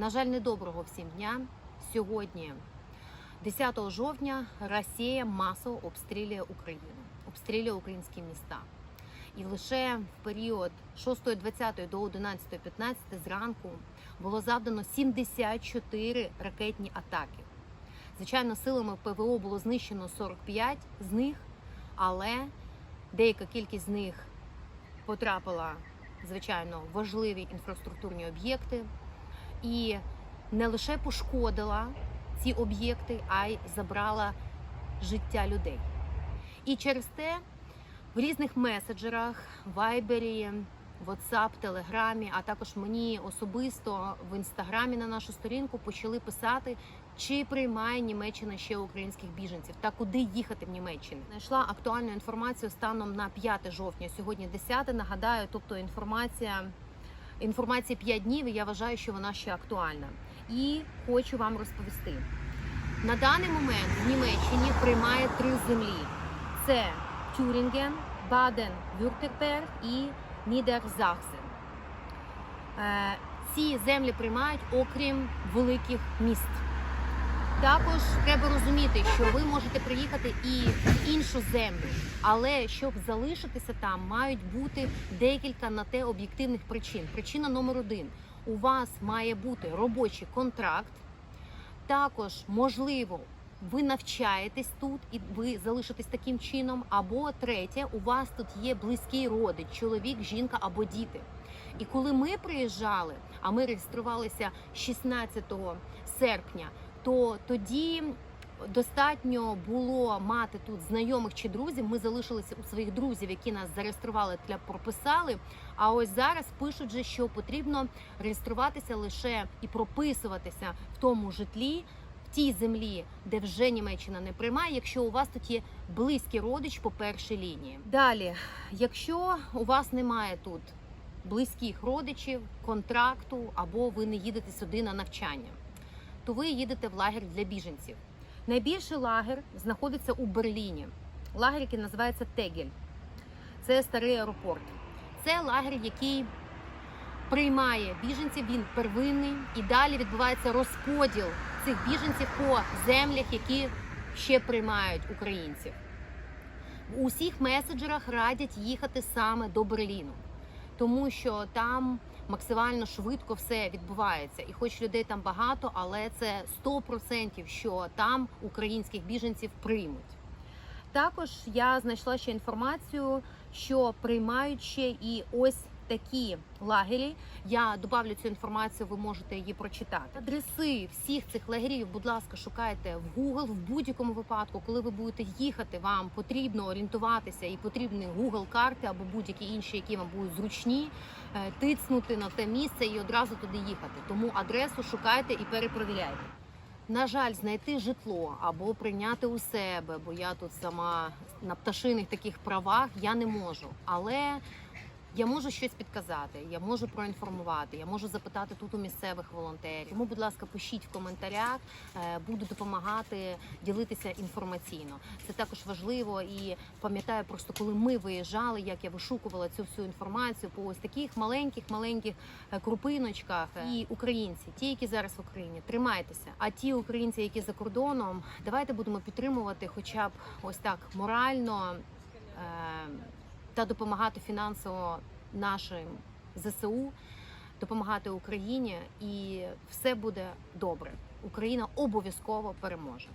На жаль, недоброго всім дня. Сьогодні, 10 жовтня, Росія масово обстрілює Україну, обстрілює українські міста. І лише в період 6.20 до 11.15 зранку було завдано 74 ракетні атаки. Звичайно, силами ПВО було знищено 45 з них, але деяка кількість з них потрапила, звичайно, важливі інфраструктурні об'єкти і не лише пошкодила ці об'єкти, а й забрала життя людей. І через те в різних меседжерах, вайбері, WhatsApp, Телеграмі, а також мені особисто в інстаграмі на нашу сторінку почали писати, чи приймає Німеччина ще українських біженців та куди їхати в Німеччину. Знайшла актуальну інформацію станом на 5 жовтня, сьогодні 10, Нагадаю, тобто інформація. Інформації 5 днів, і я вважаю, що вона ще актуальна. І хочу вам розповісти. На даний момент в Німеччині приймає три землі: це Тюрінген, Баден-Вюртемберг і Нідерзахсен. Е, Ці землі приймають окрім великих міст. Також треба розуміти, що ви можете приїхати і в іншу землю, але щоб залишитися там, мають бути декілька на те об'єктивних причин. Причина номер один: у вас має бути робочий контракт. Також можливо. Ви навчаєтесь тут і ви залишитесь таким чином. Або третє, у вас тут є близький родич, чоловік, жінка або діти. І коли ми приїжджали, а ми реєструвалися 16 серпня, то тоді достатньо було мати тут знайомих чи друзів. Ми залишилися у своїх друзів, які нас зареєстрували та прописали. А ось зараз пишуть, же, що потрібно реєструватися лише і прописуватися в тому житлі. Тій землі, де вже Німеччина не приймає, якщо у вас тут є близький родич по першій лінії. Далі, якщо у вас немає тут близьких родичів, контракту або ви не їдете сюди на навчання, то ви їдете в лагерь для біженців. Найбільший лагер знаходиться у Берліні. Лагер, який називається Тегель. Це старий аеропорт. Це лагер, який приймає біженців, він первинний, і далі відбувається розподіл цих біженців по землях, які ще приймають українців. В усіх меседжерах радять їхати саме до Берліну, тому що там максимально швидко все відбувається. І хоч людей там багато, але це 100% що там українських біженців приймуть. Також я знайшла ще інформацію, що приймають ще і ось такі лагері. Я добавлю цю інформацію, ви можете її прочитати. Адреси всіх цих лагерів, будь ласка, шукайте в Google в будь-якому випадку, коли ви будете їхати, вам потрібно орієнтуватися і потрібні Google карти або будь-які інші, які вам будуть зручні, е, тицнути на те місце і одразу туди їхати. Тому адресу шукайте і перепровіряйте. На жаль, знайти житло або прийняти у себе, бо я тут сама на пташиних таких правах я не можу. Але я можу щось підказати, я можу проінформувати, я можу запитати тут у місцевих волонтерів. Тому, будь ласка, пишіть в коментарях, е, буду допомагати ділитися інформаційно. Це також важливо і пам'ятаю просто, коли ми виїжджали, як я вишукувала цю всю інформацію по ось таких маленьких, маленьких е, крупиночках. І українці, ті, які зараз в Україні, тримайтеся. А ті українці, які за кордоном, давайте будемо підтримувати, хоча б ось так морально. Та допомагати фінансово нашим ЗСУ, допомагати Україні, і все буде добре. Україна обов'язково переможе.